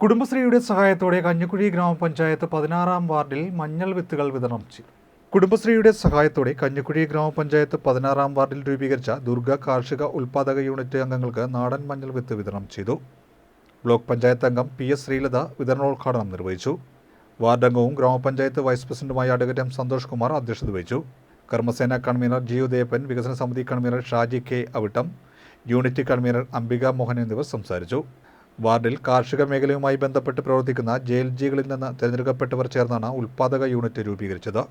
കുടുംബശ്രീയുടെ സഹായത്തോടെ കഞ്ഞിക്കുഴി ഗ്രാമപഞ്ചായത്ത് പതിനാറാം വാർഡിൽ മഞ്ഞൾ വിത്തുകൾ വിതരണം ചെയ്തു. കുടുംബശ്രീയുടെ സഹായത്തോടെ കഞ്ഞിക്കുഴി ഗ്രാമപഞ്ചായത്ത് പതിനാറാം വാർഡിൽ രൂപീകരിച്ച ദുർഗ കാർഷിക ഉൽപാദക യൂണിറ്റ് അംഗങ്ങൾക്ക് നാടൻ മഞ്ഞൾ വിത്ത് വിതരണം ചെയ്തു. ബ്ലോക്ക് പഞ്ചായത്ത് അംഗം പി എസ് ശ്രീലത വിതരണോദ്ഘാടനം നിർവഹിച്ചു. വാർഡ് അംഗവും ഗ്രാമപഞ്ചായത്ത് വൈസ് പ്രസിഡന്റുമായ അഡ്വക്കേറ്റ് എം സന്തോഷ് കുമാർ അധ്യക്ഷത വഹിച്ചു. കർമ്മസേന കൺവീനർ ജി ഉദയപ്പൻ വികസന സമിതി convener Shaji K Avittam unit convener Ambika Mohan എന്നിവർ സംസാരിച്ചു. വാർഡിൽ കാർഷിക മേഖലയുമായി ബന്ധപ്പെട്ട് പ്രവർത്തിക്കുന്ന ജെ എൽ ജികളിൽ നിന്ന് തിരഞ്ഞെടുക്കപ്പെട്ടവർ ചേർന്നാണ് ഉൽപാദക യൂണിറ്റ് രൂപീകരിച്ചത്.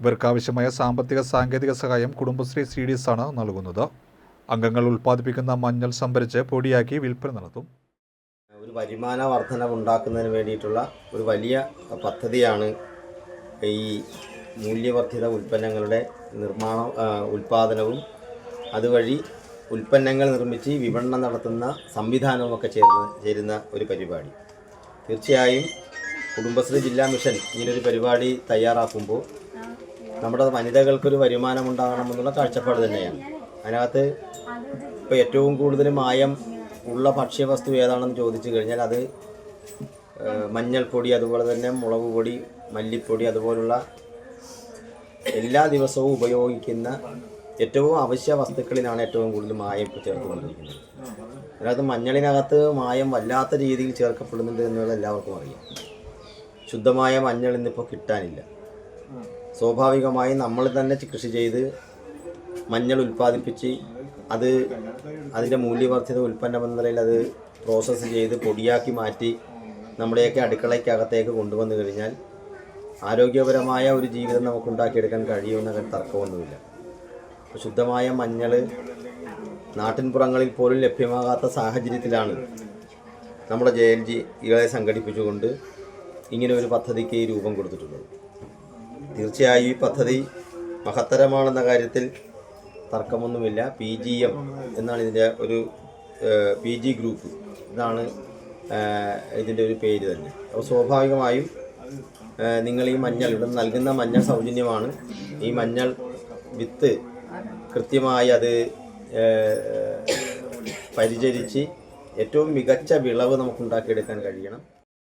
ഇവർക്കാവശ്യമായ സാമ്പത്തിക സാങ്കേതിക സഹായം കുടുംബശ്രീ സി ഡി എസ് ആണ് നൽകുന്നത്. അംഗങ്ങൾ ഉൽപ്പാദിപ്പിക്കുന്ന മഞ്ഞൾ സംഭരിച്ച് പൊടിയാക്കി വിൽപ്പന നടത്തും. ഒരു വരുമാന വർധന ഉണ്ടാക്കുന്നതിന് വേണ്ടിയിട്ടുള്ള ഒരു വലിയ പദ്ധതിയാണ് ഈ മൂല്യവർദ്ധിത ഉൽപ്പന്നങ്ങളുടെ നിർമ്മാണ ഉൽപ്പാദനവും അതുവഴി ഉൽപ്പന്നങ്ങൾ നിർമ്മിച്ച് വിപണനം നടത്തുന്ന സംവിധാനവുമൊക്കെ ചേർന്ന് ചേരുന്ന ഒരു പരിപാടി. തീർച്ചയായും കുടുംബശ്രീ ജില്ലാ മിഷൻ ഇങ്ങനൊരു പരിപാടി തയ്യാറാക്കുമ്പോൾ നമ്മുടെ വനിതകൾക്കൊരു വരുമാനമുണ്ടാകണമെന്നുള്ള കാഴ്ചപ്പാട് തന്നെയാണ്. അതിനകത്ത് ഇപ്പോൾ ഏറ്റവും കൂടുതൽ മായം ഉള്ള ഭക്ഷ്യവസ്തു ഏതാണെന്ന് ചോദിച്ചു കഴിഞ്ഞാൽ അത് മഞ്ഞൾപ്പൊടി അതുപോലെ തന്നെ മുളക് പൊടി മല്ലിപ്പൊടി അതുപോലുള്ള എല്ലാ ദിവസവും ഉപയോഗിക്കുന്ന ഏറ്റവും അവശ്യ വസ്തുക്കളിലാണ് ഏറ്റവും കൂടുതൽ മായം ഇപ്പോൾ ചേർത്തുകൊണ്ടിരിക്കുന്നത്. അതായത് മഞ്ഞളിനകത്ത് മായം വല്ലാത്ത രീതിയിൽ ചേർക്കപ്പെടുന്നുണ്ട് എന്നുള്ളത് എല്ലാവർക്കും അറിയാം. ശുദ്ധമായ മഞ്ഞൾ ഇന്നിപ്പോൾ കിട്ടാനില്ല. സ്വാഭാവികമായി നമ്മൾ തന്നെ കൃഷി ചെയ്ത് മഞ്ഞൾ ഉൽപ്പാദിപ്പിച്ച് അത് അതിന്റെ മൂല്യവർദ്ധിത ഉൽപ്പന്നം നിലയിൽ അത് പ്രോസസ്സ് ചെയ്ത് പൊടിയാക്കി മാറ്റി നമ്മുടെയൊക്കെ അടുക്കളയ്ക്കകത്തേക്ക് കൊണ്ടുവന്നു കഴിഞ്ഞാൽ ആരോഗ്യപരമായ ഒരു ജീവിതം നമുക്ക് ഉണ്ടാക്കിയെടുക്കാൻ കഴിയുമെന്ന തർക്കമൊന്നുമില്ല. ശുദ്ധമായ മഞ്ഞൾ നാട്ടിൻപുറങ്ങളിൽ പോലും ലഭ്യമാകാത്ത സാഹചര്യത്തിലാണ് നമ്മുടെ ജെ എൽ ജി ഇകളെ സംഘടിപ്പിച്ചുകൊണ്ട് ഇങ്ങനെ ഒരു പദ്ധതിക്ക് രൂപം കൊടുത്തിട്ടുള്ളത്. തീർച്ചയായും ഈ പദ്ധതി മഹത്തരമാണെന്ന കാര്യത്തിൽ തർക്കമൊന്നുമില്ല. പി ജി എം എന്നാണ് ഇതിന്റെ ഒരു പി ജി ഗ്രൂപ്പ്. ഇതാണ് ഇതിന്റെ ഒരു പേര് തന്നെ. അപ്പോൾ സ്വാഭാവികമായും നിങ്ങൾ ഈ മഞ്ഞൾ ഇവിടെ നൽകുന്ന മഞ്ഞൾ സൗജന്യമാണ്. ഈ മഞ്ഞൾ വിത്ത് കൃത്യമായി അത് പരിചരിച്ച് ഏറ്റവും മികച്ച വിളവ് നമുക്ക് ഉണ്ടാക്കിയെടുക്കാൻ കഴിയണം.